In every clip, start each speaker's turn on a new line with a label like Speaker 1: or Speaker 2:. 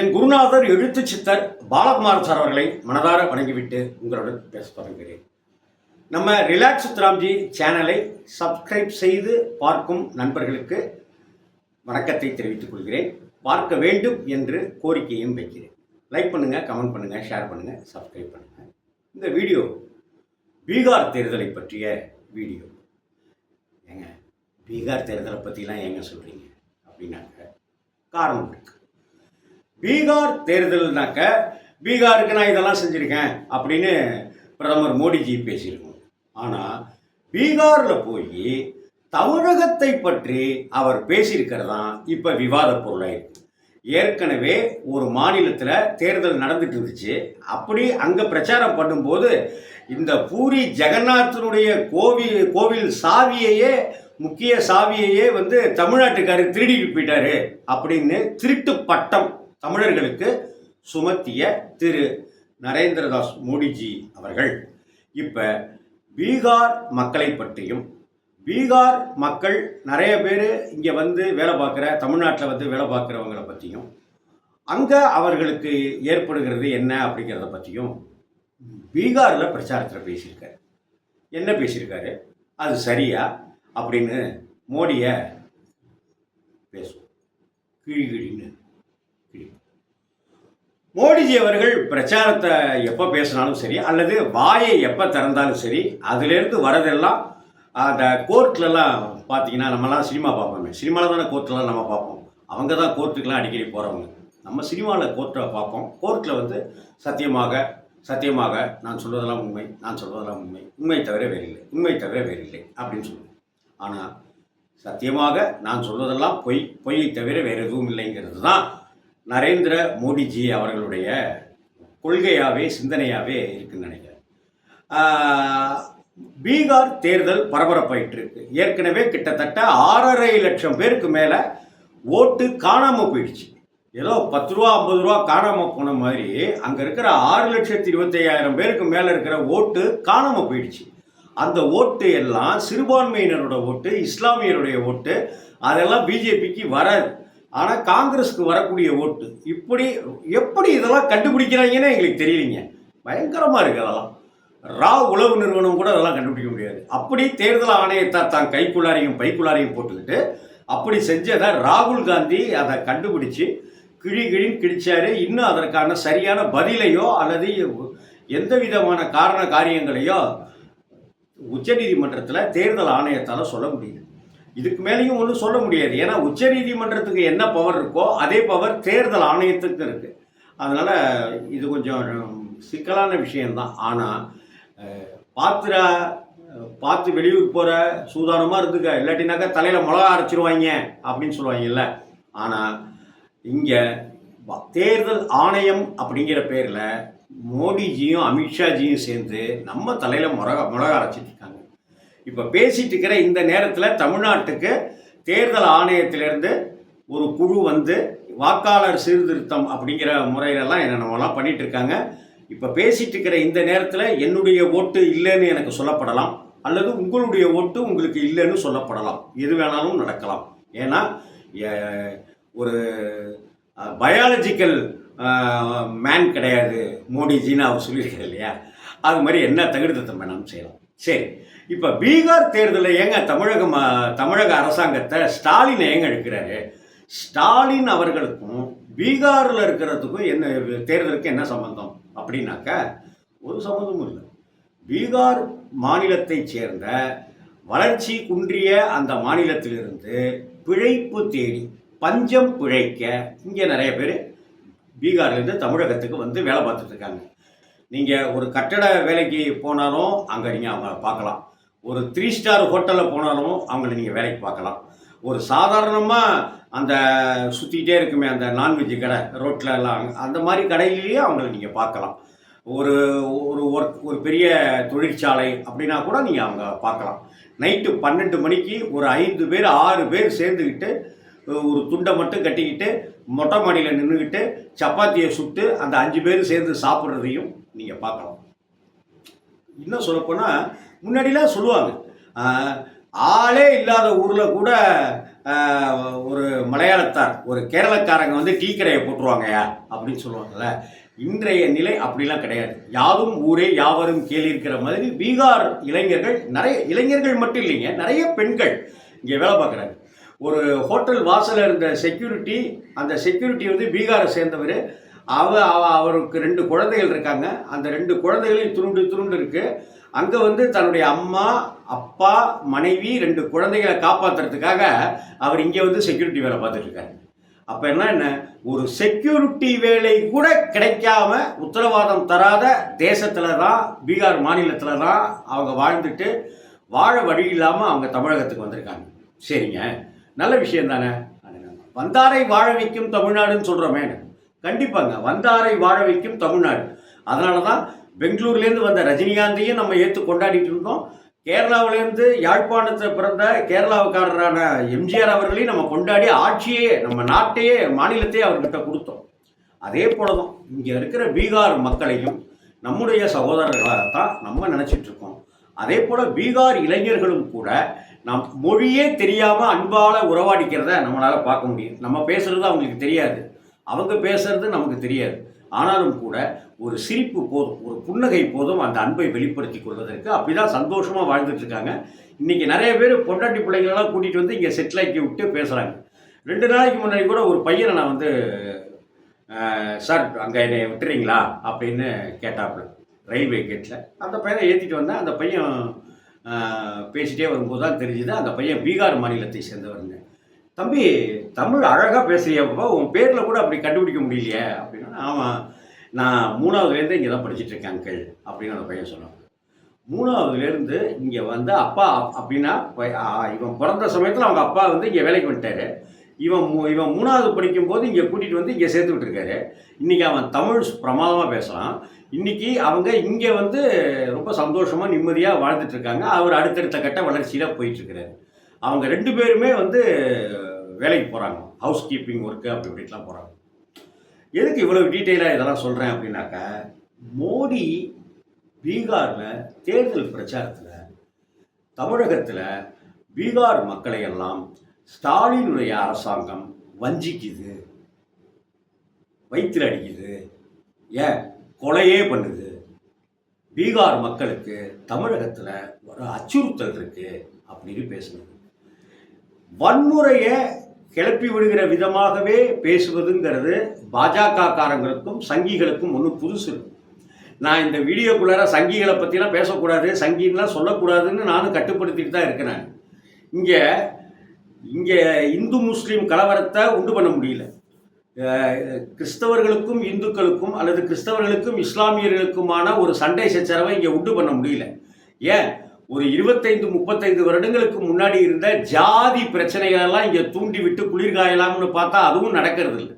Speaker 1: என் குருநாதர் எழுத்து சித்தர் பாலகுமார் சார் அவர்களை மனதார வணங்கிவிட்டு உங்களுடன் பேச தொடங்குகிறேன். நம்ம ரிலாக்ஸ் சுத்ராம்ஜி சேனலை சப்ஸ்கிரைப் செய்து பார்க்கும் நண்பர்களுக்கு வணக்கத்தை தெரிவித்துக் கொள்கிறேன். பார்க்க வேண்டும் என்று கோரிக்கையும் வைக்கிறேன். லைக் பண்ணுங்கள் கமெண்ட் பண்ணுங்கள் ஷேர் பண்ணுங்கள் சப்ஸ்கிரைப் பண்ணுங்கள் இந்த வீடியோ பீகார் தேர்தலை பற்றிய வீடியோ. ஏங்க பீகார் தேர்தலை பற்றிலாம் ஏங்க சொல்கிறீங்க அப்படின்னாக்க காரணம் இருக்குது பீகார் தேர்தல்னாக்க பீகாருக்கு நான் இதெல்லாம் செஞ்சுருக்கேன் அப்படின்னு பிரதமர் மோடிஜி பேசியிருக்கோம். ஆனால் பீகாரில் போய் தமிழகத்தை பற்றி அவர் பேசியிருக்கிறதான் இப்போ விவாத பொருளாயிருக்கு. ஏற்கனவே ஒரு மாநிலத்தில் தேர்தல் நடந்துட்டு இருந்துச்சு. அப்படி அங்கே பிரச்சாரம் பண்ணும்போது இந்த பூரி ஜெகநாதனுடைய கோவில் கோவில் சாவியையே முக்கிய சாவியையே வந்து தமிழ்நாட்டுக்காரர் திருடிட்டு போயிட்டாரு அப்படின்னு திருட்டு பட்டம் தமிழர்களுக்கு சுமத்திய திரு. நரேந்திரதாஸ் மோடிஜி அவர்கள் இப்போ பீகார் மக்களை பற்றியும் பீகார் மக்கள் நிறைய பேர் இங்கே வந்து வேலை பார்க்குற தமிழ்நாட்டில் வந்து வேலை பார்க்குறவங்கள பற்றியும் அங்கே அவர்களுக்கு ஏற்படுகிறது என்ன அப்படிங்கிறத பற்றியும் பீகாரில் பிரச்சாரத்தில் பேசியிருக்காரு. என்ன பேசியிருக்காரு? அது சரியா அப்படின்னு மோடியை பேசுவோம். கிழி கிழின்னு. மோடிஜி அவர்கள் பிரச்சாரத்தை எப்போ பேசினாலும் சரி அல்லது வாயை எப்போ திறந்தாலும் சரி அதுலேருந்து வரதெல்லாம் அந்த கோர்ட்லலாம் பார்த்தீங்கன்னா நம்மலாம் சினிமா பார்ப்போமே. சினிமாவில் தானே கோர்ட்லலாம் நம்ம பார்ப்போம். அவங்க தான் கோர்ட்டுக்கெலாம் அடிக்கடி போகிறவங்க நம்ம சினிமாவில் கோர்ட்டை பார்ப்போம். கோர்ட்டில் வந்து சத்தியமாக சத்தியமாக நான் சொல்வதெல்லாம் உண்மை நான் சொல்வதெல்லாம் உண்மை. உண்மை தவிர வேறில்லை. உண்மை தவிர வேறில்லை அப்படின்னு சொல்லுவோம். ஆனால் சத்தியமாக நான் சொல்வதெல்லாம் பொய் பொய்யை தவிர வேறு எதுவும் இல்லைங்கிறது தான் நரேந்திர மோடிஜி அவர்களுடைய கொள்கையாகவே சிந்தனையாகவே இருக்குன்னு நினைக்கிறேன். பீகார் தேர்தல் பரபரப்பாயிட்டு இருக்கு. ஏற்கனவே கிட்டத்தட்ட ஆறரை லட்சம் பேருக்கு மேலே ஓட்டு காணாமல் போயிடுச்சு. ஏதோ பத்து ரூபா ஐம்பது ரூபா காணாமல் போன மாதிரி அங்கே இருக்கிற ஆறு லட்சத்தி இருபத்தையாயிரம் பேருக்கு மேலே இருக்கிற ஓட்டு காணாமல் போயிடுச்சு. அந்த ஓட்டு எல்லாம் சிறுபான்மையினரோட ஓட்டு இஸ்லாமியருடைய ஓட்டு அதெல்லாம் பிஜேபிக்கு வராது. ஆனால் காங்கிரஸுக்கு வரக்கூடிய ஓட்டு இப்படி எப்படி இதெல்லாம் கண்டுபிடிக்கிறாங்கன்னு எங்களுக்கு தெரியலைங்க. பயங்கரமாக இருக்குது அதெல்லாம். ரா உளவு நிறுவனம் கூட அதெல்லாம் கண்டுபிடிக்க முடியாது. அப்படி தேர்தல் ஆணையத்தை தான் கைக்குள்ளாரையும் பைக்குள்ளாரையும் போட்டுக்கிட்டு அப்படி செஞ்சதை ராகுல் காந்தி அதை கண்டுபிடிச்சு கிழி கிழின்னு கிழிச்சாரு. இன்னும் அதற்கான சரியான பதிலையோ அல்லது எந்த விதமான காரண காரியங்களையோ உச்சநீதிமன்றத்தில் தேர்தல் ஆணையத்தால் சொல்ல முடியுது இதுக்கு மேலேயும் ஒன்றும் சொல்ல முடியாது. ஏன்னா உச்சநீதிமன்றத்துக்கு என்ன பவர் இருக்கோ அதே பவர் தேர்தல் ஆணையத்துக்கு இருக்குது அதனால் இது கொஞ்சம் சிக்கலான விஷயம்தான். ஆனால் பாத்திரா பார்த்து வெளியூர் போகிற சூதானமாக இருந்துக்க இல்லாட்டினாக்கா தலையில் மிளகா அரைச்சிருவாங்க அப்படின்னு சொல்லுவாங்கல்ல. ஆனால் இங்கே தேர்தல் ஆணையம் அப்படிங்கிற பேரில் மோடிஜியும் அமித்ஷாஜியும் சேர்ந்து நம்ம தலையில் மிளகா மிளகா அரைச்சிட்டு இப்போ பேசிட்டு இருக்கிற இந்த நேரத்தில் தமிழ்நாட்டுக்கு தேர்தல் ஆணையத்திலிருந்து ஒரு குழு வந்து வாக்காளர் சீர்திருத்தம் அப்படிங்கிற முறையிலலாம் என்னென்னலாம் பண்ணிட்டு இருக்காங்க. இப்போ பேசிட்டு இருக்கிற இந்த நேரத்தில் என்னுடைய ஓட்டு இல்லைன்னு எனக்கு சொல்லப்படலாம். அல்லது உங்களுடைய ஓட்டு உங்களுக்கு இல்லைன்னு சொல்லப்படலாம். எது வேணாலும் நடக்கலாம். ஏன்னா ஒரு பயாலஜிக்கல் மேன் கிடையாது. மோடிஜின்னு அவர் சொல்லியிருக்காரு இல்லையா? அது மாதிரி என்ன தகுதித்தம் வேணாலும் செய்யலாம். சரி. இப்போ பீகார் தேர்தலில் ஏங்க தமிழக தமிழக அரசாங்கத்தை ஸ்டாலின் ஏங்க எடுக்கிறாரு? ஸ்டாலின் அவர்களுக்கும் பீகாரில் இருக்கிறதுக்கும் என்ன தேர்தலுக்கு என்ன சம்பந்தம்? அப்படின்னாக்க ஒரு சம்மந்தமும் இல்லை. பீகார் மாநிலத்தைச் சேர்ந்த வளர்ச்சி குன்றிய அந்த மாநிலத்திலிருந்து பிழைப்பு தேடி பஞ்சம் பிழைக்க இங்கே நிறைய பேர் பீகார்லேருந்து தமிழகத்துக்கு வந்து வேலை பார்த்துட்ருக்காங்க நீங்கள் ஒரு கட்டட வேலைக்கு போனாலும் அங்கே நீங்கள் அவங்க பார்க்கலாம். ஒரு த்ரீ ஸ்டார் ஹோட்டலில் போனாலும் அவங்கள நீங்கள் வேலைக்கு பார்க்கலாம். ஒரு சாதாரணமாக அந்த சுற்றிக்கிட்டே இருக்குமே அந்த நான்வெஜ் கடை ரோட்டில் எல்லாம் அந்த மாதிரி கடையிலேயே அவங்கள நீங்கள் பார்க்கலாம். ஒரு ஒரு ஒர்க் ஒரு பெரிய தொழிற்சாலை அப்படின்னா கூட நீங்கள் அவங்க பார்க்கலாம். நைட்டு பன்னெண்டு மணிக்கு ஒரு ஐந்து பேர் ஆறு பேர் சேர்ந்துக்கிட்டு ஒரு துண்டை மட்டும் கட்டிக்கிட்டு மொட்டை மாடியில் நின்றுக்கிட்டு சப்பாத்தியை சுட்டு அந்த அஞ்சு பேர் சேர்ந்து சாப்பிட்றதையும் நீங்கள் பார்க்கலாம் இன்னும் சொல்லப்போனால் முன்னாடிலாம் சொல்லுவாங்க ஆளே இல்லாத ஊரில் கூட ஒரு மலையாளத்தார் ஒரு கேரளக்காரங்க வந்து டீ கடையை போட்டுருவாங்கயா அப்படின்னு சொல்லுவாங்கல்ல. இன்றைய நிலை அப்படிலாம் கிடையாது. யாரும் ஊரே யாவரும் கேளிருக்கிற மாதிரி பீகார் இளைஞர்கள் நிறைய இளைஞர்கள் மட்டும் இல்லைங்க நிறைய பெண்கள் இங்கே வேலை பார்க்குறாங்க. ஒரு ஹோட்டல் வாசலில் இருந்த செக்யூரிட்டி அந்த செக்யூரிட்டி வந்து பீகாரை சேர்ந்தவர். அவ அவ- அவருக்கு ரெண்டு குழந்தைகள் இருக்காங்க. அந்த ரெண்டு குழந்தைகளையும் துருண்டு துருண்டு இருக்கு. அங்கே வந்து தன்னுடைய அம்மா அப்பா மனைவி ரெண்டு குழந்தைகளை காப்பாற்றுறதுக்காக அவர் இங்கே வந்து செக்யூரிட்டி வேலை பார்த்துட்டு இருக்காரு. அப்போ என்ன என்ன? ஒரு செக்யூரிட்டி வேலை கூட கிடைக்காம உத்தரவாதம் தராத தேசத்தில் தான் பீகார் மாநிலத்தில் தான் அவங்க வாழ்ந்துட்டு வாழ வழி இல்லாமல் அவங்க தமிழகத்துக்கு வந்திருக்காங்க. சரிங்க. நல்ல விஷயம் தானே? வந்தாரை வாழ வைக்கும் தமிழ்நாடுன்னு சொல்கிறோமே கண்டிப்பாங்க. வந்தாரை வாழ வைக்கும் தமிழ்நாடு. அதனால தான் பெங்களூர்லேருந்து வந்த ரஜினிகாந்தையும் நம்ம ஏற்று கொண்டாடிட்டு இருந்தோம். கேரளாவிலேருந்து யாழ்ப்பாணத்தை பிறந்த கேரளாவுக்காரரான எம்ஜிஆர் அவர்களையும் நம்ம கொண்டாடி ஆட்சியே நம்ம நாட்டையே மாநிலத்தையே அவர்கிட்ட கொடுத்தோம். அதே போல தான் இங்கே இருக்கிற பீகார் மக்களையும் நம்முடைய சகோதரர்களாக தான் நம்ம நினச்சிட்டு இருக்கோம். அதே போல் பீகார் இளைஞர்களும் கூட நம் மொழியே தெரியாமல் அன்பால் உறவாடிக்கிறத நம்மளால் பார்க்க முடியும். நம்ம பேசுகிறது அவங்களுக்கு தெரியாது. அவங்க பேசுறது நமக்கு தெரியாது. ஆனாலும் கூட ஒரு சிரிப்பு போதும் ஒரு புன்னகை போதும் அந்த அன்பை வெளிப்படுத்தி கொள்வதற்கு அப்படிதான் சந்தோஷமா வாழ்ந்துட்டு இருக்காங்க. இன்னைக்கு நிறைய பேர் பொண்டாட்டி பிள்ளைங்களெல்லாம் கூட்டிட்டு வந்து இங்கே செட்டில் ஆக்கி விட்டு பேசுறாங்க. ரெண்டு நாளைக்கு முன்னாடி கூட ஒரு பையனை நான் வந்து சார் அங்கே என்னை விட்டுறீங்களா? அப்படின்னு கேட்டாப்புல ரயில்வே கேட்டில் அந்த பையனை ஏற்றிட்டு வந்தேன். அந்த பையன் பேசிகிட்டே பேசிட்டே வரும்போது தான் தெரிஞ்சுது. அந்த பையன் பீகார் மாநிலத்தை சேர்ந்தவருங்க தம்பி தமிழ் அழகாக பேசுகிறியப்போ உன் பேரில் கூட அப்படி கண்டுபிடிக்க முடியலையே அப்படின்னா ஆமாம் நான் மூணாவதுலேருந்து இங்கே தான் படிச்சுட்டு இருக்கேன் அங்கிள் அப்படின்னு அந்த பையன் சொன்னான். மூணாவதுலேருந்து இங்கே வந்து அப்பா அப்படின்னா இவன் பிறந்த சமயத்தில் அவங்க அப்பா வந்து இங்கே வேலைக்கு வந்துட்டாரு. இவன் மூ- இவன் மூணாவது படிக்கும்போது இங்கே கூட்டிகிட்டு வந்து இங்கே சேர்த்து விட்டுருக்காரு இன்றைக்கி அவன் தமிழ் பிரமாதமாக பேசுகிறான் இன்றைக்கி அவங்க இங்கே வந்து ரொம்ப சந்தோஷமாக நிம்மதியாக வாழ்ந்துட்டுருக்காங்க அவர் அடுத்தடுத்த கட்ட வளர்ச்சியில் போயிட்டுருக்கிறாரு அவங்க ரெண்டு பேருமே வந்து வேலைக்கு போகிறாங்க ஹவுஸ் கீப்பிங் ஒர்க்கு அப்படி இப்படிலாம் போகிறாங்க எதுக்கு இவ்வளோ டீட்டெயிலாக இதெல்லாம் சொல்கிறேன் அப்படின்னாக்கா மோடி பீகாரில் தேர்தல் பிரச்சாரத்தில் தமிழகத்தில் பீகார் மக்களை எல்லாம் ஸ்டாலினுடைய அரசாங்கம் வஞ்சிக்குது. வயிற்றில் அடிக்குது. ஏன்? கொலையே பண்ணுது. பீகார் மக்களுக்கு தமிழகத்தில் ஒரு அச்சுறுத்தல் இருக்குது அப்படின்னு பேசுனது. வன்முறையை கிளப்பி விடுகிற விதமாகவே பேசுவதுங்கிறது பாஜக காரங்களுக்கும் சங்கிகளுக்கும் ஒன்றும் புதுசு நான் இந்த வீடியோக்குள்ளார சங்கிகளை பற்றிலாம் பேசக்கூடாது சங்கின்லாம் சொல்லக்கூடாதுன்னு நானும் கட்டுப்படுத்திட்டு தான் இருக்கிறேன் இங்கே இங்கே இந்து முஸ்லீம் கலவரத்தை உண்டு பண்ண முடியல. கிறிஸ்தவர்களுக்கும் இந்துக்களுக்கும் அல்லது கிறிஸ்தவர்களுக்கும் இஸ்லாமியர்களுக்குமான ஒரு சண்டை சச்சரவை இங்கே உண்டு பண்ண முடியல. ஏன்? ஒரு இருபத்தைந்து முப்பத்தைந்து வருடங்களுக்கு முன்னாடி இருந்த ஜாதி பிரச்சனைகளெல்லாம் இங்கே தூண்டி விட்டு குளிர்காயலாம்னு பார்த்தா அதுவும் நடக்கிறது இல்லை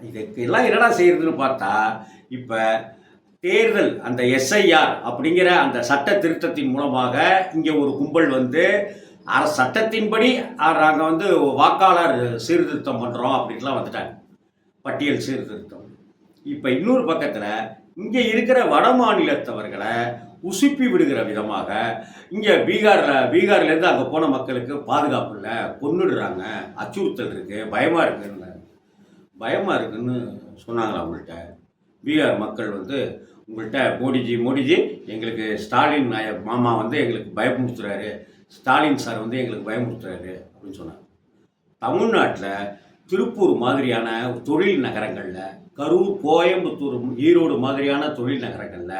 Speaker 1: இதுக்கெல்லாம் என்னடா செய்யறதுன்னு பார்த்தா இப்போ தேர்தல் அந்த எஸ்ஐஆர் அப்படிங்கிற அந்த சட்ட திருத்தத்தின் மூலமாக இங்கே ஒரு கும்பல் வந்து அர சட்டத்தின்படி நாங்கள் வந்து வாக்காளர் சீர்திருத்தம் பண்ணுறோம் அப்படின்லாம் வந்துட்டாங்க. பட்டியல் சீர்திருத்தம். இப்போ இன்னொரு பக்கத்தில் இங்கே இருக்கிற வட மாநிலத்தவர்களை உசுப்பி விடுகிற விதமாக இங்கே பீகாரில் பீகார்லேருந்து அங்கே போன மக்களுக்கு பாதுகாப்பு இல்லை கொண்டுடுறாங்க அச்சுறுத்தல் இருக்குது பயமாக இருக்குன்னு. பயமாக இருக்குன்னு சொன்னாங்களா உங்கள்கிட்ட பீகார் மக்கள் வந்து உங்கள்கிட்ட மோடிஜி மோடிஜி எங்களுக்கு ஸ்டாலின் மாமா வந்து எங்களுக்கு பயமுறுத்துறாரு. ஸ்டாலின் சார் வந்து எங்களுக்கு பயமுறுத்துறாரு அப்படின்னு சொன்னாங்க. தமிழ்நாட்டில் திருப்பூர் மாதிரியான தொழில் நகரங்களில் கரூர் கோயம்புத்தூர் ஈரோடு மாதிரியான தொழில் நகரங்களில்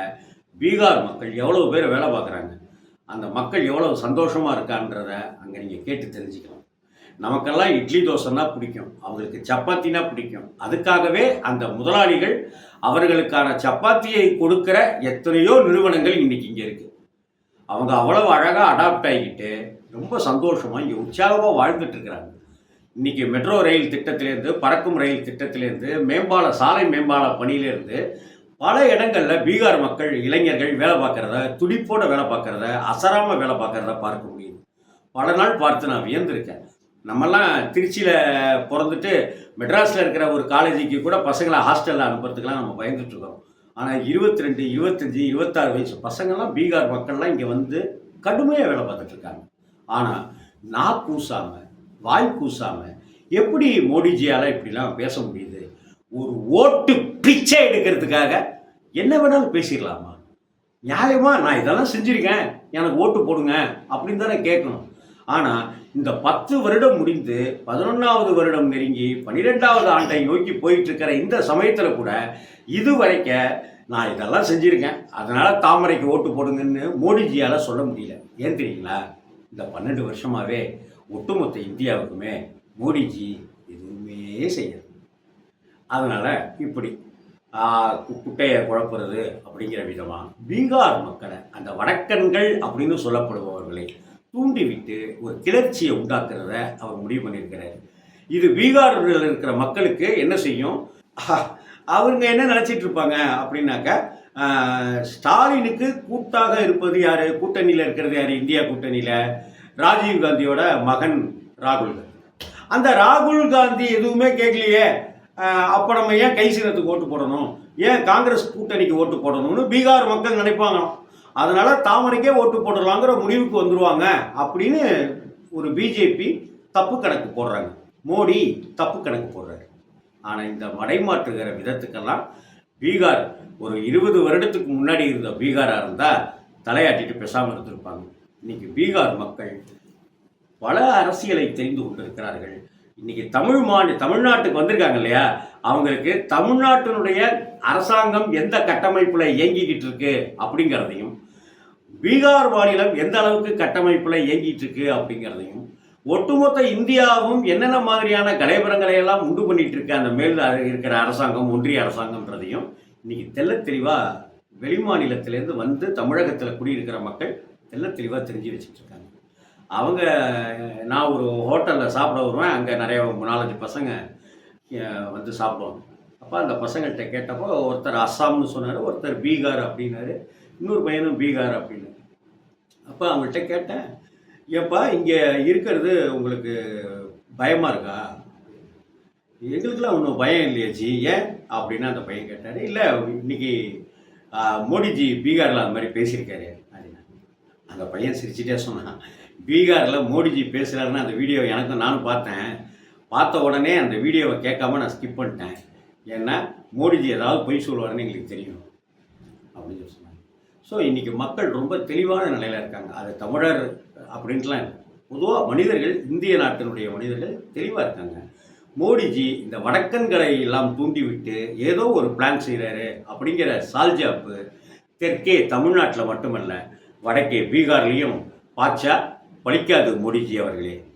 Speaker 1: பீகார் மக்கள் எவ்வளோ பேர் வேலை பார்க்குறாங்க? அந்த மக்கள் எவ்வளோ சந்தோஷமாக இருக்கான்றத அங்கே நீங்கள் கேட்டு தெரிஞ்சுக்கலாம் நமக்கெல்லாம் இட்லி தோசைன்னா பிடிக்கும். அவங்களுக்கு சப்பாத்தினா பிடிக்கும். அதுக்காகவே அந்த முதலாளிகள் அவர்களுக்கான சப்பாத்தியை கொடுக்கிற எத்தனையோ நிறுவனங்கள் இன்னைக்கு இங்கே இருக்குது அவங்க அவ்வளவு அழகாக அடாப்ட் ஆகிக்கிட்டு ரொம்ப சந்தோஷமாக இங்கே உற்சாகமாக வாழ்ந்துட்டுருக்குறாங்க இன்றைக்கி மெட்ரோ ரயில் திட்டத்திலேருந்து பறக்கும் ரயில் திட்டத்திலேருந்து மேம்பால சாலை மேம்பால பணியிலேருந்து பல இடங்களில் பீகார் மக்கள் இளைஞர்கள் வேலை பார்க்குறத துடிப்போட வேலை பார்க்குறத அசராமல் வேலை பார்க்குறத பார்க்க முடியுது. பல நாள் பார்த்து நான் வியந்திருக்கேன். நம்மெல்லாம் திருச்சியில் பிறந்துட்டு மெட்ராஸில் இருக்கிற ஒரு காலேஜுக்கு கூட பசங்களை ஹாஸ்டலில் அனுப்புறதுக்கெலாம் நம்ம பயந்துட்டு இருக்கோம். ஆனால் இருபத்தி ரெண்டு இருபத்தஞ்சி இருபத்தாறு வயசு பசங்கள்லாம் பீகார் மக்கள்லாம் இங்கே வந்து கடுமையாக வேலை பார்த்துட்ருக்காங்க ஆனால் நான் கூசாமல் வாய் கூசாமல் எப்படி மோடிஜியால் இப்படிலாம் பேச முடியுது? ஒரு ஓட்டு பிச்சை எடுக்கிறதுக்காக என்ன வேணாலும் பேசிடலாமா? நியாயமா? நான் இதெல்லாம் செஞ்சுருக்கேன். எனக்கு ஓட்டு போடுங்க அப்படின்னு தானே கேட்கணும். ஆனால் இந்த பத்து வருடம் முடிந்து பதினொன்றாவது வருடம் நெருங்கி பன்னிரெண்டாவது ஆண்டை நோக்கி போயிட்டு இருக்கிற இந்த சமயத்தில் கூட இது வரைக்க நான் இதெல்லாம் செஞ்சுருக்கேன். அதனால் தாமரைக்கு ஓட்டு போடுங்கன்னு மோடிஜியால் சொல்ல முடியல. ஏன் தெரியுங்களா? இந்த பன்னெண்டு வருஷமாகவே ஒட்டுமொத்த இந்தியாவுக்குமே மோடிஜி எதுவுமே செய்யல. அதனால் இப்படி குட்டையை குழப்புறது அப்படிங்கிற விதமாக பீகார் மக்களை அந்த வடக்கன்கள் அப்படின்னு சொல்லப்படுபவர்களை தூண்டிவிட்டு ஒரு கிளர்ச்சியை உண்டாக்குறத அவர் முடிவு பண்ணியிருக்கிறார். இது பீகாரில் இருக்கிற மக்களுக்கு என்ன செய்யும்? அவங்க என்ன நினச்சிட்டு இருப்பாங்க அப்படின்னாக்கா ஸ்டாலினுக்கு கூட்டாக இருப்பது யார்? கூட்டணியில் இருக்கிறது யார்? இந்தியா கூட்டணியில் ராஜீவ் காந்தியோட மகன் ராகுல் காந்தி. அந்த ராகுல் காந்தி எதுவுமே கேட்கலையே. அப்போ நம்ம ஏன் கை சீனத்துக்கு ஓட்டு போடணும்? ஏன் காங்கிரஸ் கூட்டணிக்கு ஓட்டு போடணும்னு பீகார் மக்கள் நினைப்பாங்க அதனால தாமரைக்கே ஓட்டு போடலாங்கிற முடிவுக்கு வந்துருவாங்க அப்படின்னு ஒரு பிஜேபி தப்பு கணக்கு போடுறாங்க. மோடி தப்பு கணக்கு போடுறாரு. ஆனால் இந்த மடைமாற்றுகிற விதத்துக்கெல்லாம் பீகார் ஒரு இருபது வருடத்துக்கு முன்னாடி இருந்த பீகாராக இருந்தால் தலையாட்டிட்டு பேசாமல் இருந்திருப்பாங்க. இன்னைக்கு பீகார் மக்கள் பல அரசியலை தெரிந்து கொண்டிருக்கிறார்கள். இன்னைக்கு தமிழ் மாநில தமிழ்நாட்டுக்கு வந்திருக்காங்க இல்லையா? அவங்களுக்கு தமிழ்நாட்டினுடைய அரசாங்கம் எந்த கட்டமைப்பில் இயங்கிக்கிட்டு இருக்கு அப்படிங்கிறதையும் பீகார் மாநிலம் எந்த அளவுக்கு கட்டமைப்பில் இயங்கிட்டு இருக்கு அப்படிங்கிறதையும் ஒட்டுமொத்த இந்தியாவும் என்னென்ன மாதிரியான கலைபரங்களை எல்லாம் உண்டு பண்ணிட்டு இருக்கு அந்த மேல் இருக்கிற அரசாங்கம் ஒன்றிய அரசாங்கம்ன்றதையும் இன்னைக்கு தெல்ல தெளிவாக வெளிமாநிலத்திலேருந்து வந்து தமிழகத்தில் குடியிருக்கிற மக்கள் தெல்ல தெளிவாக தெரிஞ்சு வச்சுட்டு இருக்காங்க. அவங்க நான் ஒரு ஹோட்டலில் சாப்பிட வருவேன். அங்கே நிறைய நாலஞ்சு பசங்க வந்து சாப்பிடுவாங்க. அப்போ அந்த பசங்கள்கிட்ட கேட்டப்போ ஒருத்தர் அஸ்ஸாம்னு சொன்னார் ஒருத்தர் பீகார் அப்படின்னாரு இன்னொரு பையனும் பீகார் அப்படின்னாரு. அப்போ அவங்கள்ட்ட கேட்டேன் ஏப்பா இங்கே இருக்கிறது உங்களுக்கு பயமாக இருக்கா? எங்களுக்கெல்லாம் ஒன்றும் பயம் இல்லையா ஜி ஏன்? அப்படின்னு அந்த பையன் கேட்டார். இல்லை இன்னைக்கு மோடிஜி பீகாரில் அந்த மாதிரி பேசியிருக்காரு. அப்படின்னா அந்த பையன் சிரிச்சிட்டே சொன்னான். பீகாரில் மோடிஜி பேசுகிறாருன்னு அந்த வீடியோ எனக்கும் நானும் பார்த்தேன். பார்த்த உடனே அந்த வீடியோவை கேட்காம நான் ஸ்கிப் பண்ணிட்டேன். ஏன்னா மோடிஜி ஏதாவது பொய் சொல்லுவாருன்னு எங்களுக்கு தெரியும். அப்படின்னு சொல்லி சொன்னாங்க. ஸோ இன்றைக்கி மக்கள் ரொம்ப தெளிவான நிலையில் இருக்காங்க. அது தமிழர் அப்படின்ட்டுலாம் பொதுவாக மனிதர்கள் இந்திய நாட்டினுடைய மனிதர்கள் தெளிவாக இருக்காங்க. மோடிஜி இந்த வடக்கன்களை எல்லாம் தூண்டிவிட்டு ஏதோ ஒரு பிளான் செய்கிறாரு அப்படிங்கிற சால்ஜாப்பு தெற்கே தமிழ்நாட்டில் மட்டுமல்ல வடக்கே பீகார்லேயும் பாச்சா பலிக்காது மோடிஜி அவர்களே.